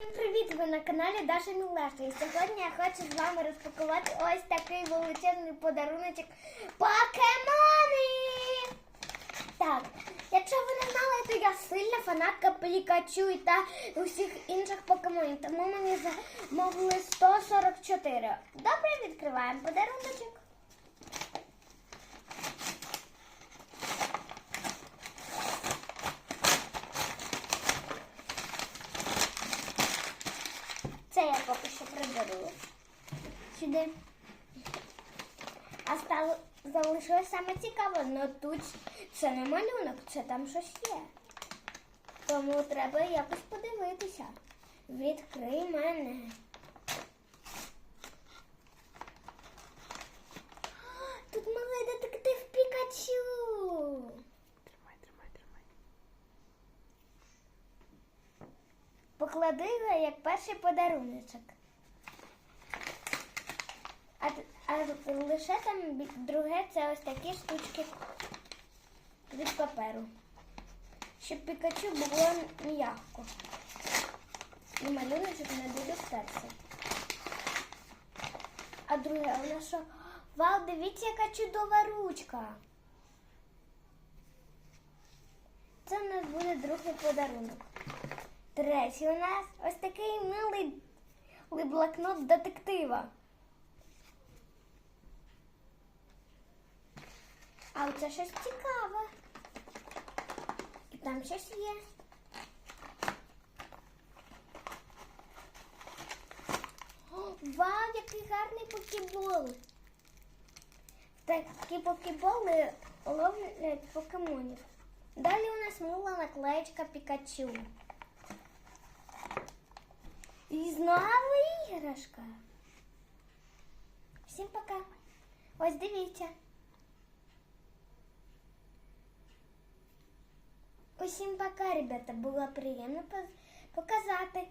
Всім Привіт! Ви на каналі Даша Мілашка. І сьогодні я хочу з вами розпакувати ось такий величезний подаруночок покемони. Так, якщо ви не знали, то я сильна фанатка Пікачу та усіх інших покемонів. Тому мені замовили 144. Добре, відкриваємо подаруночок. Це я поки що приберу сюди. А стало залишилось саме цікаве, але тут це не малюнок, це там щось є. Тому треба якось подивитися. Відкрий мене. Поклади його як перший подаруночок. А, а лише там друге це ось такі штучки від паперу. Щоб Пікачу було м'яко. І малюночок не буде стерся. А друге нас що? Вау, дивіться, яка чудова ручка. Це у нас буде другий подарунок. Третій у нас ось такий милий ли- блокнот детектива. А оце щось цікаве. І там щось є. Вау, який гарний покебол! Такі покеболи ловлять покемонів. Далі у нас мила наклеєчка Пікачу. І знову іграшка. Всім пока. Ось дивіться. Усім пока, ребята. Було приємно показати.